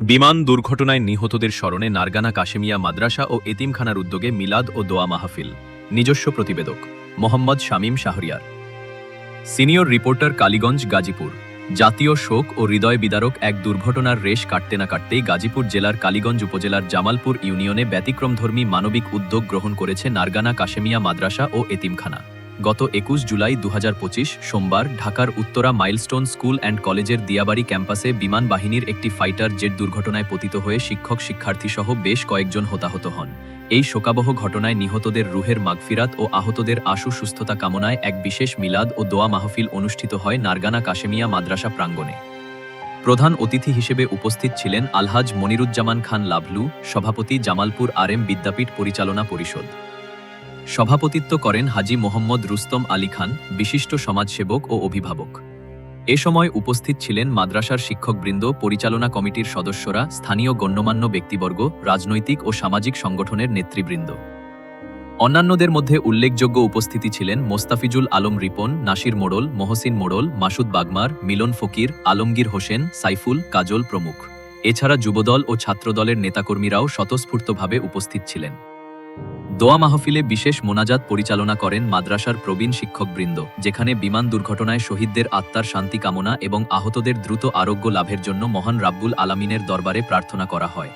বিমান দুর্ঘটনায় নিহতদের স্মরণে নারগানা কাশেমিয়া মাদ্রাসা ও এতিমখানার উদ্যোগে মিলাদ ও দোয়া মাহফিল। নিজস্ব প্রতিবেদক, Mohammad Shamim Shahriar. Senior reporter Kaliganj, Gazipur. জাতীয় শোক ও হৃদয় বিদারক এক দুর্ঘটনার রেশ কাটতে না কাটতেই গাজীপুর জেলার কালীগঞ্জ উপজেলার জামালপুর ইউনিয়নে ব্যতিক্রমধর্মী মানবিক উদ্যোগ গ্রহণ করেছে নারগানা কাশেমিয়া মাদ্রাসা ও এতিমখানা। গত একুশ জুলাই দু হাজার পঁচিশ সোমবার ঢাকার উত্তরা মাইলস্টোন স্কুল অ্যান্ড কলেজের দিয়াবাড়ি ক্যাম্পাসে বিমান বাহিনীর একটি ফাইটার জেট দুর্ঘটনায় পতিত হয়ে শিক্ষক, শিক্ষার্থীসহ বেশ কয়েকজন হতাহত হন। এই শোকাবহ ঘটনায় নিহতদের রুহের মাগফিরাত ও আহতদের আশু সুস্থতা কামনায় এক বিশেষ মিলাদ ও দোয়া মাহফিল অনুষ্ঠিত হয় নারগানা কাশেমিয়া মাদ্রাসা প্রাঙ্গণে। প্রধান অতিথি হিসেবে উপস্থিত ছিলেন আলহাজ মনিরুজ্জামান খান লাভলু, সভাপতি জামালপুর আরএম বিদ্যাপীঠ পরিচালনা পরিষদ। সভাপতিত্ব করেন হাজি মোহাম্মদ রুস্তম আলী খান, বিশিষ্ট সমাজসেবক ও অভিভাবক। এ সময় উপস্থিত ছিলেন মাদ্রাসার শিক্ষকবৃন্দ, পরিচালনা কমিটির সদস্যরা, স্থানীয় গণ্যমান্য ব্যক্তিবর্গ, রাজনৈতিক ও সামাজিক সংগঠনের নেতৃবৃন্দ। অন্যান্যদের মধ্যে উল্লেখযোগ্য উপস্থিতি ছিলেন মোস্তাফিজুল আলম রিপন, নাসির মোড়ল, মহসিন মোড়ল, মাসুদ বাগমার, মিলন ফকির, আলমগীর হোসেন, সাইফুল, কাজল প্রমুখ। এছাড়া যুবদল ও ছাত্রদলের নেতাকর্মীরাও স্বতঃস্ফূর্তভাবে উপস্থিত ছিলেন। দোয়া মাহফিলে বিশেষ মোনাজাত পরিচালনা করেন মাদ্রাসার প্রবীণ শিক্ষকবৃন্দ, যেখানে বিমান দুর্ঘটনায় শহীদদের আত্মার শান্তি কামনা এবং আহতদের দ্রুত আরোগ্য লাভের জন্য মহান রাব্বুল আলামিনের দরবারে প্রার্থনা করা হয়।